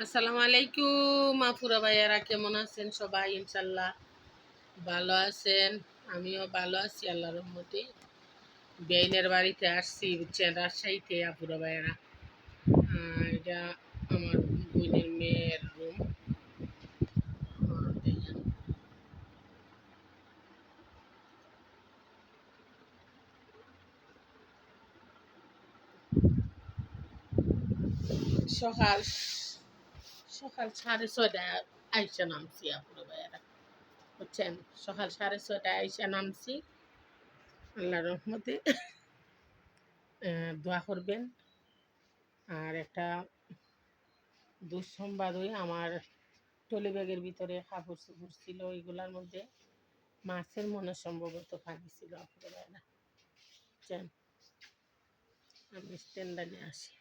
আসসালামু আলাইকুম, আপুরা ভাইয়ারা কেমন আছেন সবাই? ইনশাল্লাহ ভালো আছেন, আমিও ভালো আছি আল্লাহ রহমতে। বেইনের বাড়িতে আসছি, বুঝছেন, রাজশাহীতে, আপুরা ভাইয়ারা। এটা আমার বোনের মেয়ের রুম। সকাল। সকাল সাড়ে ছয়টায় আইসা নামছি আপুরা ভাইয়ারা। বুঝছেন? সকাল সাড়ে ছয়টায় আইসা নামছি। আল্লাহ রহমতে দোয়া করবেন। আর একটা দুঃসংবাদ ওই আমার টলি ব্যাগের ভিতরে কাপড় চোপড় ছিল ওইগুলোর মধ্যে। মাছের মনে সম্ভবত ফাঁকি ছিল আপনার আপনারা বুঝছেন? আমি স্ট্যান্ডারে আসি।